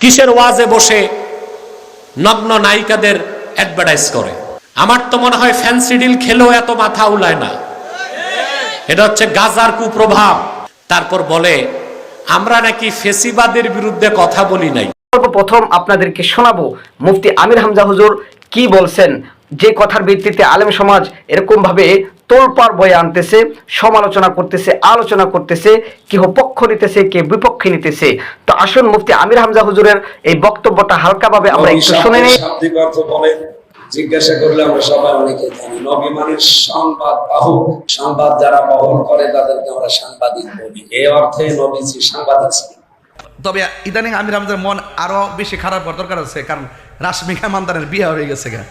কিসের ওয়াজে বসে নগ্ন নায়িকাদের অ্যাডভার্টাইজ করে? আমার তো মনে হয় ফ্যান্সি ডিল খেলেও এত মাথা উলায় না। এটা হচ্ছে গাজার কুপ্রভাব। তারপর বলে, আমরা নাকি ফেসিবাদের বিরুদ্ধে কথা বলি নাই। সর্বপ্রথম আপনাদেরকে শোনাবো, মুফতি আমির হামজা হুজুর কি বলছেন? যে কথার ভিত্তিতে আলেম সমাজ এরকম ভাবে তোলপাড় বয়ে আনতেছে সমালোচনা করতেছে আলোচনা করতেছে কেহ পক্ষ নিতেছে কে বিপক্ষে নিতেছে। তো আসুন মুফতি আমির হামজা হুজুরের এই বক্তব্যটা হালকাভাবে আমরা একটু শুনে নিই। জিজ্ঞাসা করলে আমরা সবাই অনেকে জানি। নবী মানের সংবাদ বাহক সংবাদ যারা বহন করে তাদেরকে আমরা সাংবাদিক বলি। এই অর্থে নবীজি সাংবাদিক ছিলেন। তবে ইদানিং আমির আমাদের মন আরও বেশি খারাপ হওয়ার দরকার আছে কারণ রাশমিকা মান্দানের বিয়ে হয়ে গেছে গা।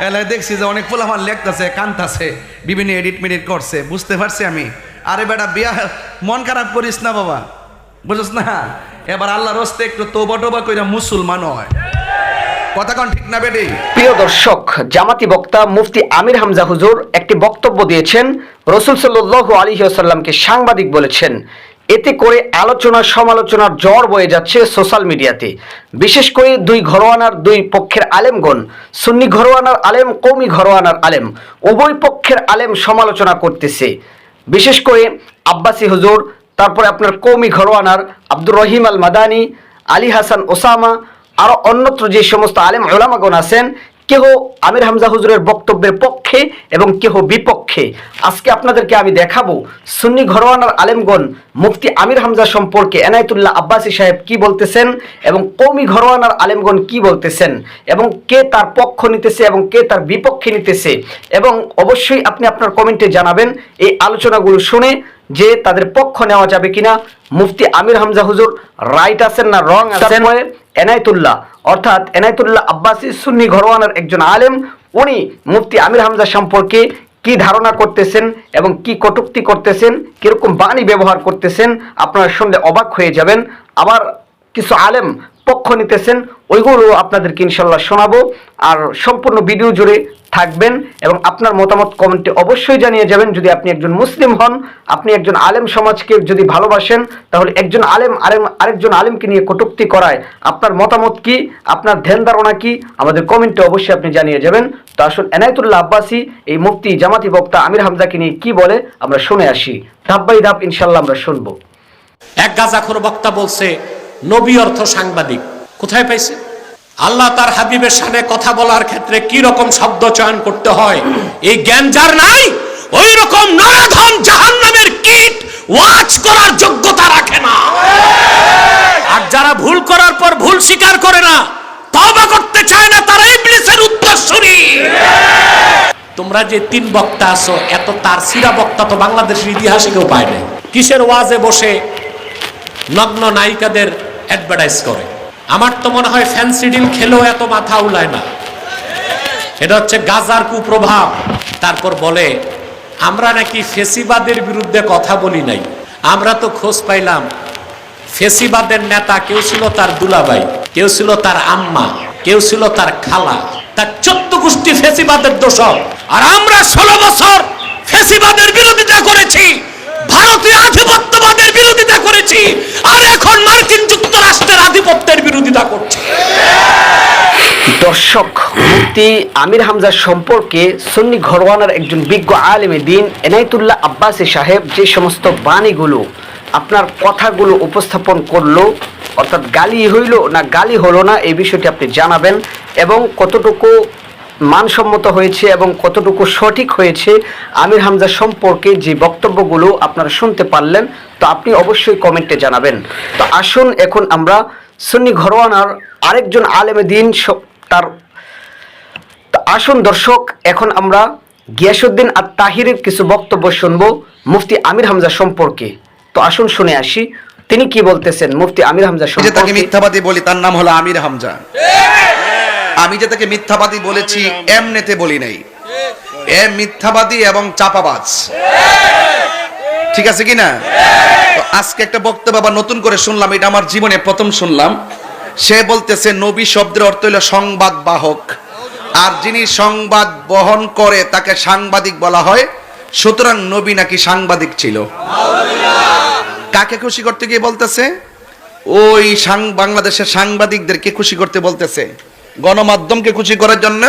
এলাকায় দেখছি যে অনেক পোলামান লেখতেছে, কান্তাছে, বিভিন্ন এডিট মেডিট করছে, বুঝতে পারছি আমি। আরে বেটা, বিয়া মন খারাপ করিস না বাবা, বুঝছ না? এবার আল্লাহর রস্তে একটু তোবা টোবা কইরা মুসলমান হয়। প্রিয় দর্শক, জামাতি বক্তা মুফতি আমির হামজা হুজুর একটি বক্তব্য দিয়েছেন। রসুল সাল্লাহ আলী সাল্লামকে সাংবাদিক বলেছেন। এতে করে আলোচনা সমালোচনার জ্বর বয়ে যাচ্ছে সোশ্যাল মিডিয়াতে। বিশেষ করে দুই ঘরোয়ানার দুই পক্ষের আলেমগণ, সুন্নি ঘরোয়ানার আলেম কৌমি ঘরোয়ানার আলেম, উভয় পক্ষের আলেম সমালোচনা করতেছে। বিশেষ করে আব্বাসী হুজুর, তারপরে আপনার কৌমি ঘরোয়ানার আব্দুর রহিম আল মাদানি আলী হাসান ওসামা, আরও অন্যত্র যে সমস্ত আলেম ওলামাগণ আছেন কেহ আমির হামজা হুজুরের বক্তব্যের পক্ষে এবং কেহ বিপক্ষে। আজকে আপনাদেরকে আমি দেখাবো সুন্নি ঘরোয়ানার আলেমগণ মুফতি আমির হামজা সম্পর্কে এনায়তুল্লাহ আব্বাসী সাহেব কি বলতেছেন এবং কৌমি ঘরোয়ানার আলেমগণ কি বলতেছেন এবং কে তার পক্ষ নিতেছে এবং কে তার বিপক্ষে নিতেছে। এবং অবশ্যই আপনি আপনার কমেন্টে জানাবেন এই আলোচনাগুলো শুনে যে তাদের পক্ষ নেওয়া যাবে কিনা। মুফতি আমির হামজা হুজুর রাইট আছেন না রং আছেন? এনায়তুল্লাহ, অর্থাৎ এনায়তুল্লাহ আব্বাসী সুন্নি ঘরোয়ানার একজন আলেম, উনি মুফতি আমির হামজা সম্পর্কে কি ধারণা করতেছেন এবং কি কটুক্তি করতেছেন, কীরকম বাণী ব্যবহার করতেছেন, আপনারা শুনলে অবাক হয়ে যাবেন। আবার কিছু আলেম পক্ষ নিতেছেন, ওইগুলো আপনাদেরকে ইনশাল্লাহ শোনাবো। আর সম্পূর্ণ ভিডিও জুড়ে থাকবেন এবং আপনার মতামত কমেন্টে অবশ্যই জানিয়ে যাবেন। যদি আপনি একজন মুসলিম হন, আপনি একজন আলেম সমাজকে যদি ভালোবাসেন, তাহলে একজন আলেম আলেম, আরেকজন আলেমকে নিয়ে কটুক্তি করায় আপনার মতামত কি, আপনার ধ্যান ধারণা কি, আমাদের কমেন্টে অবশ্যই আপনি জানিয়ে যাবেন। তো আসুন, এনায়তুল্লাহ আব্বাসী, এই মুফতি, জামাতি বক্তা আমির হামজাকে নিয়ে কি বলে, আমরা শুনে আসি। ধাপ বাই ধাপ ইনশাল্লাহ আমরা শুনব। এক গাজাখোর বক্তা বলছে নবী অর্থ সাংবাদিক। কোথায় পাইছে? আল্লাহ তার হাবিবের সামনে কথা বলার ক্ষেত্রে কি রকম শব্দ চয়ন করতে হয়? এই জ্ঞান যার নাই, ওই রকম নরাধম জাহান্নামের কীট ওয়াচ করার যোগ্যতা রাখে না। আর যারা ভুল করার পর ভুল স্বীকার করে না তবা করতে চায় না, তারা ইবলিসের উত্তরসূরি। তোমরা যে তিন বক্তা আছো, এত তার সিরা বক্তা তো বাংলাদেশের ইতিহাসে কেউ পায় নাই। কিসের ওয়াজে বসে নগ্ন নায়িকাদের অ্যাডভার্টাইজ করে। আমার তো মনে হয় ফ্যান্সি ডিল খেলেও এত মাথা উলায় না। এটা হচ্ছে গাজার কুপ্রভাব। তারপর বলে, আমরা নাকি ফেসিবাদের বিরুদ্ধে কথা বলি নাই। আমরা তো খোঁজ পাইলাম, ফেসিবাদের নেতা কেউ ছিল তার দুলাবাই কেউ ছিল তার আম্মা, কেউ ছিল তার খালা। তার চোদ্দ গোষ্ঠী ফেসিবাদের দোষক আর আমরা ষোলো বছর ফেসিবাদের বিরোধিতা করেছি। ভারতীয় আধিপত্যবাদের করেছি। আর এখন মার্কিন যুক্তরাষ্ট্রের আধিপত্যের বিরোধিতা করছি। দর্শক, মুফতি আমির হামজা সম্পর্কে সন্নি ঘরওয়ানার একজন বিজ্ঞ আলেমে দিন এনায়তুল্লাহ আব্বাসী সাহেব যে সমস্ত বাণীগুলো আপনার কথাগুলো উপস্থাপন করল, অর্থাৎ গালি হইল না গালি হলো না, এই বিষয়টি আপনি জানাবেন এবং কতটুকু মানসম্মত হয়েছে এবং কতটুকু সঠিক হয়েছে আমির হামজা সম্পর্কে যে বক্তব্যগুলো আপনারা শুনতে পারলেন তো আপনি অবশ্যই কমেন্টে জানাবেন। তো আসুন এখন আমরা সুন্নি ঘরোয়ানার আরেকজন আলেমে দিন তার আসুন দর্শক এখন আমরা গিয়াসুদ্দিন আর তাহিরের কিছু বক্তব্য শুনব মুফতি আমির হামজা সম্পর্কে। তো আসুন শুনে আসি। তিনি কি বলতেছেন মুফতি আমির হামজা যে তাকে সম্পর্কে? মিথ্যাবাদী বলি তার নাম হলো আমির হামজা। আমি যে তাকে মিথ্যাবাদী বলেছি এমনেতে বলি নাই। এ মিথ্যাবাদী এবং চাপাবাজ। ঠিক। আছে কি না আজকে একটা বক্তব্য আবার নতুন করে শুনলাম এটা আমার জীবনে প্রথম শুনলাম। সে বলতেছে নবী শব্দের অর্থ হলো সংবাদ বাহক আর যিনি সংবাদ বহন করে তাকে সাংবাদিক বলা হয়। সুতরাং নবী নাকি সাংবাদিক ছিল। কাকে খুশি করতে গিয়ে বলতেছে? ওই সাং- বাংলাদেশের সাংবাদিকদেরকে খুশি করতে বলতেছে। গণমাধ্যমকে খুশি করার জন্য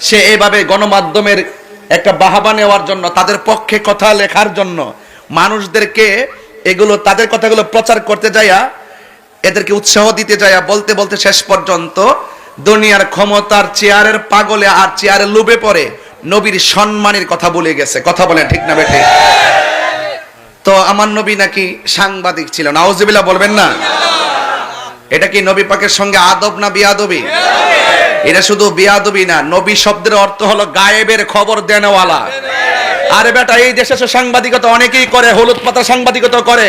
সে এভাবে গণমাধ্যমের একটা বাহাবা নেওয়ার জন্য, তাদের পক্ষে কথা লেখার জন্য, মানুষদেরকে এগুলো, তাদের কথাগুলো প্রচার করতে যাইয়া, এদেরকে উৎসাহ দিতে যাইয়া, বলতে বলতে শেষ পর্যন্ত দুনিয়ার ক্ষমতার চেয়ারের পাগলে আর চেয়ারে লুবে পড়ে নবীর সম্মানের কথা বলে গেছে। কথা বলে ঠিক না বেঠে? তো আমার নবী নাকি সাংবাদিক ছিল, নাউজুবিল্লাহ বলবেন না? এটা কি নবী পাকের সঙ্গে আদব না বিয়াদবি? এটা শুধু বিয়াদবি না, নবী শব্দের অর্থ হলো গায়েবের খবর দেনওয়ালা। আরে বেটা, এই দেশে সাংবাদিকতা অনেকেই করে, হলুদ পাতা সাংবাদিকতা করে।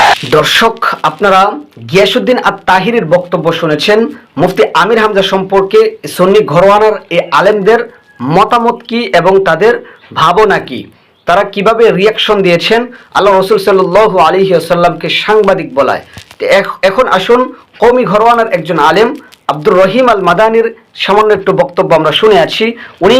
দর্শক, আপনারা গিয়াসুদ্দিন আর তাহিরের বক্তব্য শুনেছেন। মুফতি আমির হামজা সম্পর্কে সন্নি ঘরোয়ানার এই আলেমদের মতামত কি এবং তাদের ভাবনা কি? তারা কীভাবে রিয়াকশন দিয়েছেন? আল্লাহ রসুল সাল্লাহ আলী আসাল্লামকে সাংবাদিক বলায়। এখন আসুন কৌমি ঘরোয়ানার একজন আলেম, আব্দুর রহিম আল মাদানির সামান্য একটু বক্তব্য আমরা শুনে আছি। উনি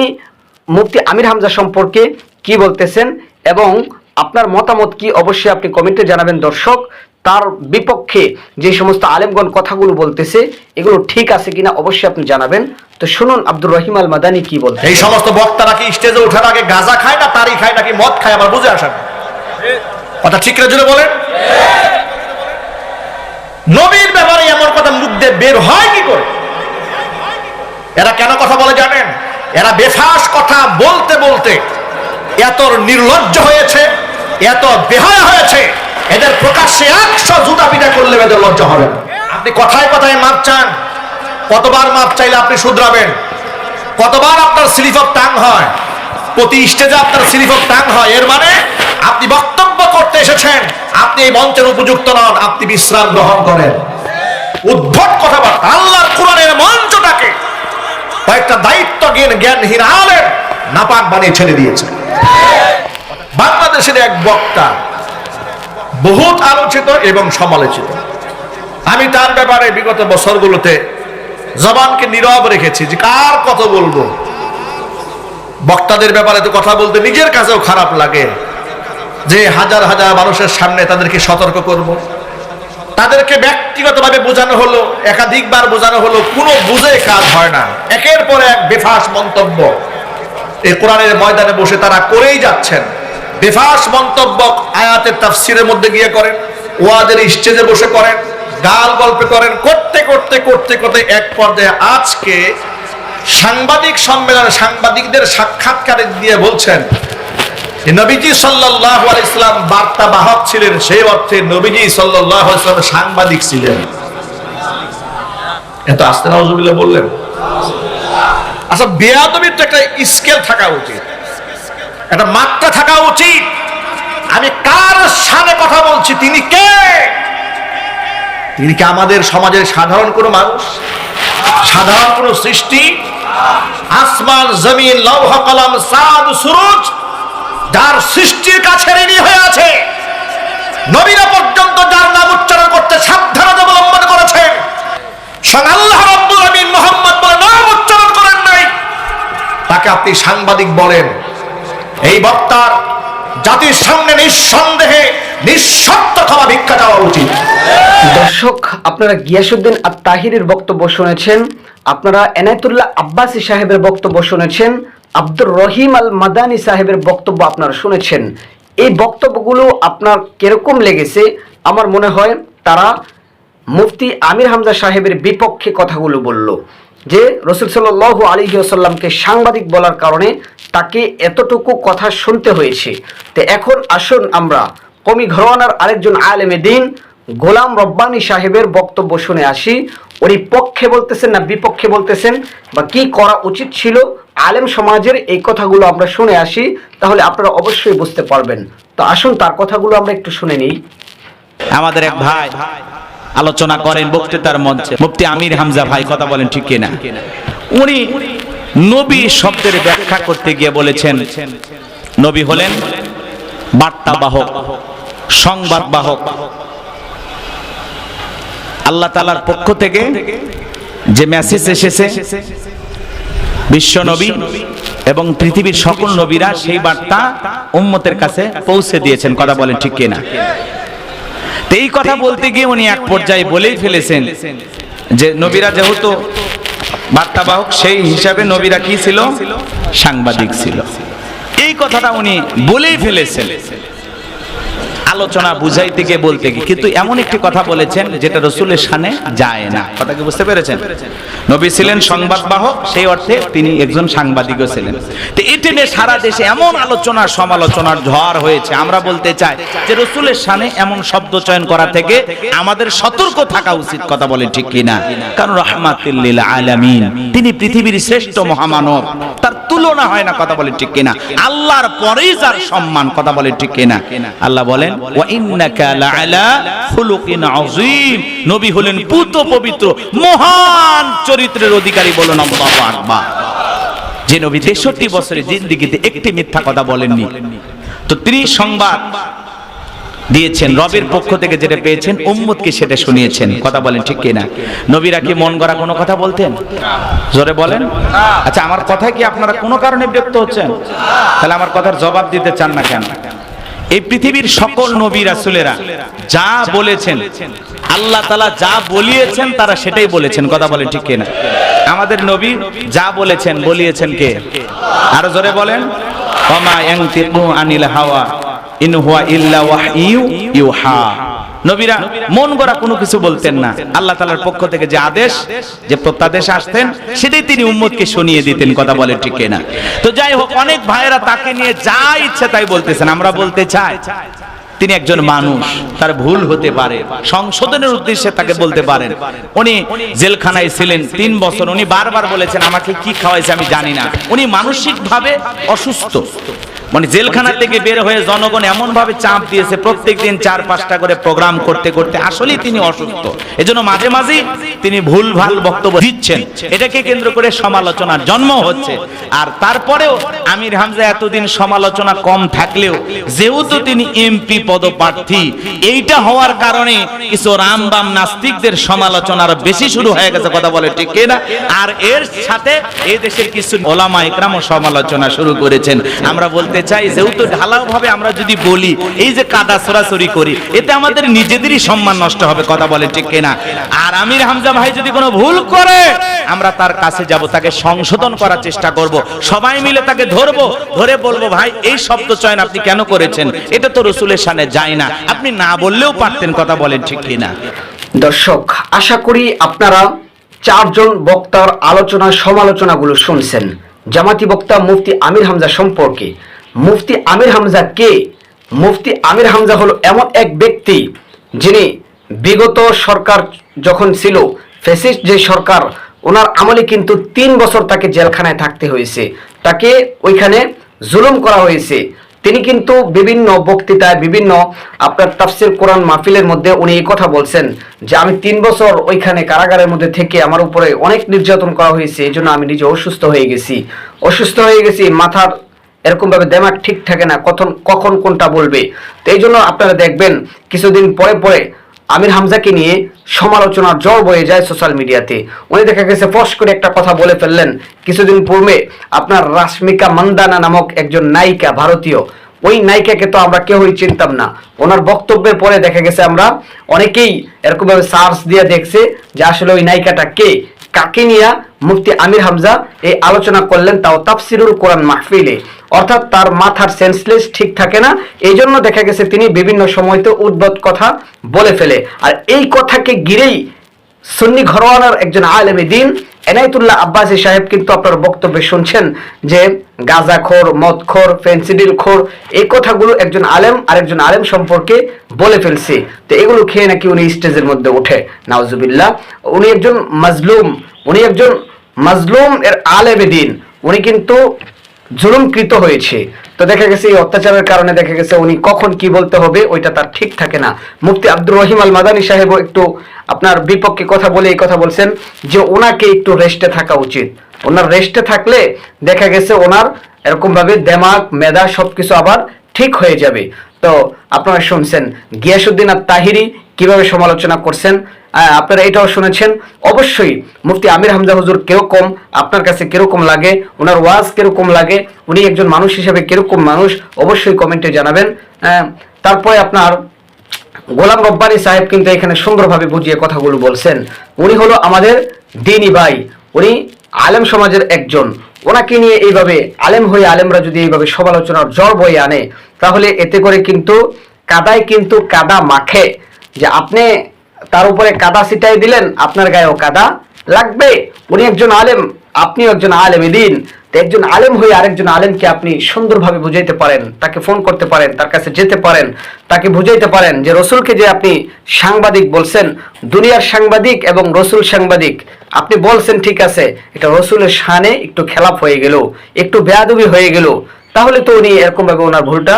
মুফতি আমির হামজা সম্পর্কে কি বলতেছেন এবং আপনার মতামত কি? অবশ্যই আপনি কমেন্টে জানাবেন, দর্শক। তার বিপক্ষে যে সমস্ত আলেমগণ কথাগুলো বলতেছে, এগুলো ঠিক আছে কিনা অবশ্যই আপনি জানাবেন। তো শুনুন, আব্দুর রহিম আল মাদানি কি বলতে এই সমস্ত বক্তারা কি স্টেজে ওঠার আগে গাঁজা খায় না তারি খায় নাকি মদ খায়? আমার বুঝে আসেন। কথা ঠিক জুড়ে বলেন। নবীর ব্যাপারে এমন কথা মুখ দিয়ে বের হয় কি করে? এরা কেন কথা বলে জানেন? এরা বেফাস কথা বলতে বলতে এত নির্লজ্জ হয়েছে, এত বেহায়া হয়েছে, এদের প্রকাশ্যে একশো জুতা পিটা করলে এদের লজ্জা হবে। আপনি কথায় কথায় মাপ চান, কতবার মাপ চাইলে আপনি শুধরাবেন? কতবার আপনার স্লিপ অফ টাং হয়? প্রতি স্টেজে আপনার স্লিপ অফ টাং হয়। এর মানে আপনি বক্তব্য করতে এসেছেন, আপনি এই মঞ্চের উপযুক্ত নন, আপনি বিশ্রাম গ্রহণ করেন। উদ্ভট কথাবার্তা, আল্লাহর কোরআনের মঞ্চটাকে কয়েকটা দায়িত্ব জ্ঞান জ্ঞানহীন আলেন নাপাক বানিয়ে ছেড়ে দিয়েছে। বাংলাদেশের এক বক্তা বহুত আলোচিত এবং সমালোচিত। আমি তার ব্যাপারে বিগত বছরগুলোতে জবানকে নীরব রেখেছি যে কার কত বলব। বক্তাদের ব্যাপারে তো কথা বলতে নিজের কাছেও খারাপ লাগে যে হাজার হাজার মানুষের সামনে তাদেরকে সতর্ক করব। তাদেরকে ব্যক্তিগতভাবে বোঝানো হলো, একাধিকবার বোঝানো হলো, কোনো বুঝে কাজ হয় না। একের পর এক বেফাস মন্তব্য। এই কোরআনের ময়দানে বসে তারা করেই যাচ্ছেন। বেফাস মন্তব্য আয়াতের তাফসিরের মধ্যে গিয়ে করেন ওয়াদের স্টেজে বসে করেন, গাল গল্পে করেন, করতে করতে করতে করতে এক পর্যায়ে আজকে সাংবাদিক সম্মেলন সাংবাদিকদের সাক্ষাৎকারে দিয়ে বলছেন নবীজি সাল্লাহ ইসলাম বার্তা বাহক ছিলেন, সেই অর্থে নবীজি সাল্লাহ ইসলাম সাংবাদিক ছিলেন। এত আস্তে নজরুল্লাহ বললেন? আচ্ছা বেয়াদবির তো একটা স্কেল থাকা উচিত। একটা মাত্রা থাকা উচিত। আমি কার সামনে কথা বলছি? তিনি কে? তিনি কি আমাদের সমাজের সাধারণ কোনো মানুষ? সাধারণ কোনো সৃষ্টি? আসমান, জমিন, লৌহ, কলম সাদ সুরজ, যার সৃষ্টির কাছে ঋণী হয়ে আছে। নবীরা পর্যন্ত যার নাম উচ্চারণ করতে সাবধানতা অবলম্বন করেছেন স্বয়ং আল্লাহ রাব্বুল আমিন মোহাম্মদ বলে নাম উচ্চারণ করেন নাই তাকে আপনি সাংবাদিক বলেন, এই বক্তার জাতির সামনে নিঃসন্দেহে দর্শক, আপনারা গিয়াসুদ্দিন আর তাহিরের বক্তব্য শুনেছেন, আপনারা এনায়তুল্লাহ আব্বাসী সাহেবের বক্তব্য শুনেছেন, আব্দুর রহিম আল মাদানি সাহেবের বক্তব্য আপনারা শুনেছেন। এই বক্তব্যগুলো আপনার কীরকম লেগেছে? আমার মনে হয় তারা মুফতি আমির হামজা সাহেবের বিপক্ষে কথাগুলো বলল। যে রসুল সাল্লাহ আলী আসাল্লামকে সাংবাদিক বলার কারণে তাকে এতটুকু কথা শুনতে হয়েছে। তো এখন আসুন আমরা কমি ঘরোয়ানার আরেকজন আলেমে দিন, গোলাম রব্বানী সাহেবের বক্তব্য শুনে আসি। উনি পক্ষে বলতেছেন না বিপক্ষে বলতেছেন, বা কি করা উচিত ছিল? আলেম সমাজের এই কথাগুলো আমরা শুনে আসি, তাহলে আপনারা অবশ্যই বুঝতে পারবেন। তো আসুন তার কথাগুলো আমরা একটু শুনে নিই। আমাদের এক ভাই আলোচনা করেন বক্তৃতার মঞ্চে। মুফতি আমির হামজা ভাই কথা বলেন, ঠিক কিনা? উনি নবী শব্দের ব্যাখ্যা করতে গিয়ে বলেছেন, নবী হলেন বার্তা বাহক সংবাদ বাহক আল্লাহ তালার পক্ষ থেকে যে মেসেজ এসেছে, বিশ্ব নবী এবং পৃথিবীর সকল নবীরা সেই বার্তা উম্মতের কাছে পৌঁছে দিয়েছেন, কথা বলেন ঠিক কিনা? এই কথা বলতে গিয়ে উনি এক পর্যায়ে বলেই ফেলেছেন যে নবীরা যেহেতু বার্তাবাহক সেই হিসাবে নবীরা কি ছিল? সাংবাদিক ছিল। এই কথাটা উনি বলেই ফেলেছেন। আলোচনা বুঝাইতে গিয়ে বলতে গিয়ে, কিন্তু এমন একটি কথা বলেছেন যেটা রসুলের সানে যায় না। কথা কি বুঝতে পেরেছেন? নবী ছিলেন সংবাদ বাহক, সেই অর্থে তিনি একজন সাংবাদিকও ছিলেন। তো এটি নিয়ে সারা দেশে এমন আলোচনা, সমালোচনার ঝড় হয়েছে। আমরা বলতে চাই যে রসুলের সানে এমন শব্দ চয়ন করা থেকে আমাদের সতর্ক থাকা উচিত, কথা বলে ঠিক কিনা? কারণ রহমাতুল্লিল আলামিন, তিনি পৃথিবীর শ্রেষ্ঠ মহামানব। তার তুলনা হয় না, কথা বলে ঠিক কিনা? আল্লাহর পরেই যার সম্মান, কথা বলে ঠিক কিনা? আল্লাহ বলেন, ওয়া ইন্নাকা লাআলা খুলুকিন আযীম। নবী হলেন পুত পবিত্র, মহান চরিত্রের অধিকারী বলুন আল্লাহু আকবার। যে নবী তেষট্টি বছরের জিন্দিগিতে একটি মিথ্যা কথা বলেননি। তো তিনি সংবাদ দিয়েছেন, রবের পক্ষ থেকে যেটা পেয়েছেন, উম্মতকে সেটা শুনিয়েছেন। কথা বলেন ঠিক কিনা? নবীরা কি মন গড়া কোনো কথা বলতেন? জোরে বলেন। আচ্ছা আমার কথা কি আপনারা কোনো কারণে বিরক্ত হচ্ছেন? তাহলে আমার কথার জবাব দিতে চান না কেন? এই পৃথিবীর সকল নবী রাসূলেরা যা বলেছেন, আল্লাহ তালা যা বলিয়েছেন, তারা সেটাই বলেছেন। কথা বলেন ঠিক কিনা? আমাদের নবী যা বলেছেন, বলিয়েছেন কে? আরও জোরে বলেন। ইয়ানতিকু আনিল হাওয়া। ইন হুয়া ইল্লা ওয়াহইউ ইউহা। নবীরা মন গড়া কোনো কিছু বলতেন না। আল্লাহ তাআলার পক্ষ থেকে যে আদেশ, যে প্রত্যাদেশ আসতেন, সেটাই তিনি উম্মতকে শুনিয়ে দিতেন, কথা বলে ঠিক না তো যাই হোক, অনেক ভাইয়েরা তাকে নিয়ে যা ইচ্ছে তাই বলতেছেন, আমরা বলতে চাই, তিনি একজন মানুষ, তার ভুল হতে পারে, সংশোধনের উদ্দেশ্যে তাকে বলতে পারেন। উনি জেলখানায় ছিলেন তিন বছর, উনি বারবার বলেছেন, আমাকে কি খাওয়াইছে আমি জানি না। উনি মানসিক ভাবে অসুস্থ। মানে জেলখানা থেকে বের হয়ে জনগণ এমন ভাবে চাপ দিয়েছে প্রত্যেক দিন চার, পাঁচটা করে প্রোগ্রাম করতে করতে আসলেই তিনি অসুস্থ। এজন্য মাঝে মাঝে তিনি ভুল ভালো বক্তব্য দিচ্ছেন। এটাকে কেন্দ্র করে সমালোচনার জন্ম হচ্ছে। আর তারপরেও আমির হামজা এতদিন সমালোচনা কম থাকলেও, যেহেতু তিনি এমপি পদপ্রার্থী, এইটা হওয়ার কারণে কিছু রামবাম নাস্তিকদের সমালোচনার বেশি শুরু হয়ে গেছে, কথা বলে ঠিক না? আর এর সাথে এই দেশের কিছু ওলামা ইকরামও সমালোচনা শুরু করেছেন। আমরা বলতে চাই, যেহেতু ঢালাও ভাবে আমরা যদি বলি, এই যে কাদা সরাসরি করি, এতে আমাদের নিজেদেরই সম্মান নষ্ট হবে, কথা বলে ঠিক কিনা? আর আমির হামজা ভাই যদি কোনো ভুল করে, আমরা তার কাছে যাব, তাকে সংশোধন করার চেষ্টা করব, সবাই মিলে তাকে ধরবো, ধরে বলব, ভাই, এই শব্দ চয়ন আপনি কেন করেছেন? এটা তো রসুলের সামনে যায় না। আপনি না বললেও পারতেন, কথা বলেন ঠিক কিনা? দর্শক, আশা করি আপনারা চারজন বক্তার আলোচনা সমালোচনাগুলো শুনছেন। জামাতি বক্তা মুফতি আমির হামজা সম্পর্কে। মুফতি আমির হামজা কে? মুফতি আমির হামজা হলো এমন এক ব্যক্তি যিনি বিগত সরকার যখন ছিল ফেসিস্ট যে সরকার, ওনার আমলে কিন্তু তিন বছর তাকে জেলখানায় থাকতে হয়েছে। তাকে ওইখানে জুলুম করা হয়েছে। তিনি কিন্তু বিভিন্ন বক্তৃতায়, বিভিন্ন আপনার তাফসির কোরআন মাহফিলের মধ্যে উনি এই কথা বলছেন যে, আমি তিন বছর ওইখানে কারাগারের মধ্যে থেকে আমার উপরে অনেক নির্যাতন করা হয়েছে। এই জন্য আমি নিজে অসুস্থ হয়ে গেছি। অসুস্থ হয়ে গেছি, মাথার এরকম ভাবে দেমাগ ঠিক থাকে না, কখন কখন কোনটা বলবে। তো এই জন্য আপনারা দেখবেন, কিছুদিন পরে পরে আমির হামজাকে নিয়ে সমালোচনার জ্বর বয়ে যায় সোশ্যাল মিডিয়াতে উনি দেখা গেছে ফস করে একটা কথা বলে ফেললেন। কিছুদিন পূর্বে আপনার রাশ্মিকা মন্দানা নামক একজন নায়িকা, ভারতীয়। ওই নায়িকাকে তো আমরা কেউই চিনতাম না। ওনার বক্তব্যের পরে দেখা গেছে আমরা অনেকেই এরকমভাবে সার্চ দিয়ে দেখছে যে আসলে ওই নায়িকাটা কে। কাকে মুফতি আমির হামজা এই আলোচনা করলেন, তাও তাফসিরুল কোরআন মাহফিলে। অর্থাৎ তার মাথার সেন্সলেস ঠিক থাকে না। এই জন্য দেখা গেছে তিনি বিভিন্ন সময়তে উদ্ভট কথা বলে ফেলে। আর এই কথাকে ঘিরেই সুন্নি ঘরোয়ানার একজন আলেমে দিন এনায়তুল্লাহ আব্বাসী সাহেব কিন্তু আপনার বক্তব্যে শুনছেন যে গাঁজাখোর মদখোর ফেন্সিডিল খোর, এই কথাগুলো একজন আলেম আরেকজন আলেম সম্পর্কে বলে ফেলছি। তো এগুলো খেয়ে নাকি উনি স্টেজের মধ্যে ওঠে। নাউজুবিল্লাহ। উনি একজন মাজলুম, উনি একজন মাজলুম এর আলেমে দিন। উনি কিন্তু জুলুমকৃত হয়েছে। তো দেখা গেছে এই অত্যাচারের কারণে দেখা গেছে উনি কখন কি বলতে হবে, ওইটা তার ঠিক থাকে না। মুফতি আব্দুর রহিম আল মাদানী সাহেবও একটু আপনার বিপক্ষে কথা বলে এই কথা বলছেন যে ওনাকে একটু রেস্টে থাকা উচিত। ওনার রেস্টে থাকলে দেখা গেছে ওনার এরকম ভাবে দেমাগ, মেধা সবকিছু আবার ঠিক হয়ে যাবে। তো আপনারা শুনছেন গিয়াসুদ্দিন আর তাহিরি কীভাবে সমালোচনা করছেন আপনারা এটাও শুনেছেন। অবশ্যই মুফতি আমির হামজা হুজুর কীরকম, আপনার কাছে কীরকম লাগে, ওনার ওয়াজ কীরকম লাগে, উনি একজন মানুষ হিসেবে কীরকম মানুষ, অবশ্যই কমেন্টে জানাবেন। তারপরে আপনার গোলাম রব্বানি সাহেব কিন্তু এখানে সুন্দরভাবে বুঝিয়ে কথাগুলো বলছেন। উনি হলো আমাদের দিনী ভাই, উনি আলেম সমাজের একজন। ওনাকে নিয়ে এইভাবে আলেম হয়ে আলেমরা যদি এইভাবে সমালোচনার জ্বর বয়ে আনে, তাহলে এতে করে কিন্তু কাদায় কিন্তু কাদা মাখে। যে আপনি তার উপরে কাদা ছিটাই দিলেন, আপনার গায়েও কাদা লাগবে। উনি একজন আলেম আপনি একজন আলেম দিন একজন আলেম হয়ে আরেকজন আলেমকে আপনি সুন্দরভাবে বুঝাইতে পারেন, তাকে ফোন করতে পারেন, তার কাছে যেতে পারেন, তাকে বুঝাইতে পারেন যে রসুলকে যে আপনি সাংবাদিক বলছেন, দুনিয়ার সাংবাদিক এবং রসুল সাংবাদিক, আপনি বলছেন ঠিক আছে, এটা রসুলের শানে একটু খেলাপ হয়ে গেল, একটু বেয়াদবি হয়ে গেল। তাহলে তো উনি এরকমভাবে ওনার ভুলটা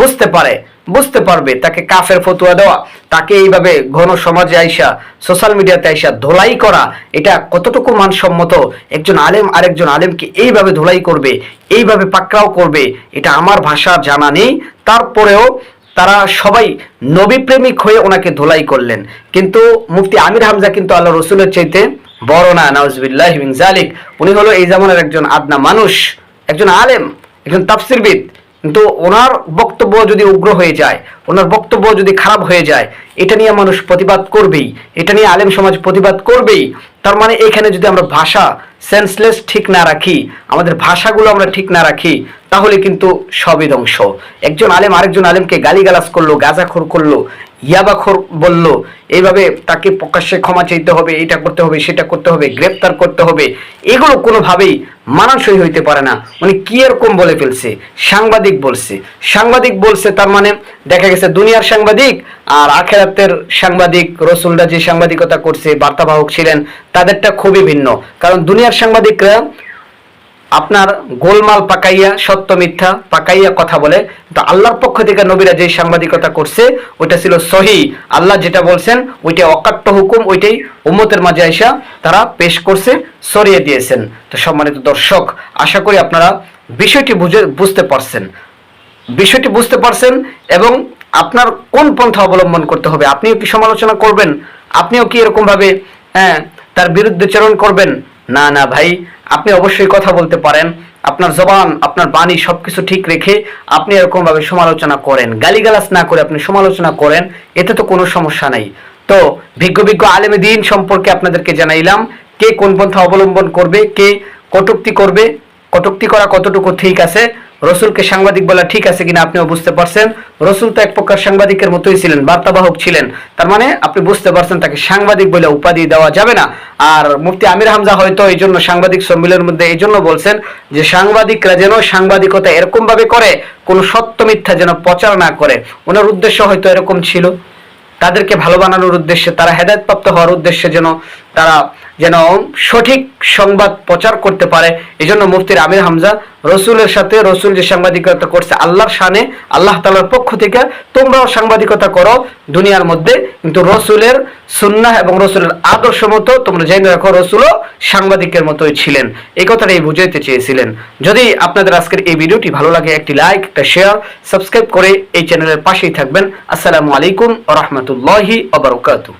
বুঝতে পারে। বুঝতে পারবে, তাকে কাফের ফতুয়া দেওয়া, তাকে এইভাবে ঘন সমাজে আইসা সোশ্যাল মিডিয়াতে আইসা ধোলাই করা, এটা কতটুকু মানসম্মত? একজন আলেম আরেকজন আলেমকে এইভাবে ধোলাই করবে, এইভাবে পাকড়াও করবে, এটা আমার ভাষা, জানা নেই। তারপরেও তারা সবাই নবী প্রেমিক হয়ে ওনাকে ধোলাই করলেন। কিন্তু মুফতি আমির হামজা কিন্তু আল্লাহ রসুলের চাইতে বড় না, নাউজবিল্লাহ জালিক উনি হলো এই জামানের একজন আদনা মানুষ, একজন আলেম, একজন তাফসিরবিদ। কিন্তু ওনার বক্তব্য যদি উগ্র হয়ে যায়, ওনার বক্তব্য যদি খারাপ হয়ে যায়, এটা নিয়ে মানুষ প্রতিবাদ করবেই, এটা নিয়ে আলেম সমাজ প্রতিবাদ করবেই। তার মানে এখানে যদি আমরা ভাষা সেন্সলেস ঠিক না রাখি, আমাদের ভাষাগুলো আমরা ঠিক না রাখি তাহলে কিন্তু সবই ধ্বংস। একজন আলেম আরেকজন আলেমকে গালিগালাজ করল, গাঁজাখোর করল, ইয়াবাখোর বলল, এইভাবে তাকে প্রকাশ্যে ক্ষমা চাইতে হবে এটা করতে হবে, সেটা করতে হবে, গ্রেপ্তার করতে হবে। এগুলো কোনোভাবেই মানানসই হইতে পারে না। মানে কি এরকম বলে ফেলছে? সাংবাদিক বলছে। সাংবাদিক বলছে, তার মানে দেখা গেছে দুনিয়ার সাংবাদিক আর আখেরাতের সাংবাদিক, রসুলরা যে সাংবাদিকতা করছে, বার্তাবাহক ছিলেন, তাদেরটা খুবই ভিন্ন। কারণ দুনিয়ার সাংবাদিকরা আপনার গোলমাল পাকাইয়া, সত্য মিথ্যা পাকাইয়া কথা বলে, তো আল্লাহর পক্ষ থেকে নবীরা যে সাংবাদিকতা করছে, ওইটা ছিল সহি। আল্লাহ যেটা বলছেন, ওইটা অকাট্য হুকুম, ওইটাই উম্মতের মাঝে আইসা তারা পেশ করছে, সরিয়ে দিয়েছেন। তো সম্মানিত দর্শক, আশা করি আপনারা বিষয়টি বুঝে, বুঝতে পারছেন। বিষয়টি বুঝতে পারছেন এবং আপনার কোন পন্থা অবলম্বন করতে হবে, আপনিও কি সমালোচনা করবেন? আপনিও কি এরকম ভাবে হ্যাঁ তার বিরুদ্ধে চরণ করবেন? না না, ভাই, আপনি অবশ্যই কথা বলতে পারেন। আপনার জবান, আপনার বাণী সবকিছু ঠিক রেখে আপনি এরকমভাবে সমালোচনা করেন। গালিগালাজ না করে আপনি সমালোচনা করেন, এতে তো কোনো সমস্যা নেই। তো, ভিজ্ঞ ভিজ্ঞ আলেমে দিন সম্পর্কে আপনাদেরকে জানাইলাম, কে কোন পন্থা অবলম্বন করবে, কে কটুক্তি করবে, কটুক্তি করা কতটুকু ঠিক আছে রসুলকে সাংবাদিক বলা ঠিক আছে কিনা আপনিও বুঝতে পারছেন। রসুল তো এক প্রকার সাংবাদিকের মতোই ছিলেন, বার্তাবাহক ছিলেন। তার মানে আপনি বুঝতে পারছেন তাকে সাংবাদিক বলে উপাধি দেওয়া যাবে না। আর মুফতি আমির হামজা হয়তো এই জন্য সাংবাদিক সম্মেলনের মধ্যে এই জন্য বলছেন যে সাংবাদিকরা যেন সাংবাদিকতা এরকম ভাবে করে, কোনো সত্য মিথ্যা যেন প্রচার না করে। ওনার উদ্দেশ্য হয়তো এরকম ছিল। তাদেরকে ভালো বানানোর উদ্দেশ্যে, তারা হেদায়তপ্রাপ্ত হওয়ার উদ্দেশ্যে যেন তারা যেন সঠিক সংবাদ প্রচার করতে পারে। এই জন্য মুফতির আমির হামজা রসুলের সাথে রসুল যে সাংবাদিকতা করছে আল্লাহর শানে, আল্লাহ তালার পক্ষ থেকে তোমরাও সাংবাদিকতা করো দুনিয়ার মধ্যে। কিন্তু রসুলের সুন্নাহ এবং রসুলের আদর্শ মতো তোমরা জেনে রাখো, রসুলও সাংবাদিকের মতোই ছিলেন। এই কথাটাই বুঝাইতে চেয়েছিলেন। যদি আপনাদের আজকের এই ভিডিওটি ভালো লাগে, একটি লাইক, একটা শেয়ার, সাবস্ক্রাইব করে এই চ্যানেলের পাশেই থাকবেন। আসসালামু আলাইকুম রহমতুল্লাহি আবরকাতু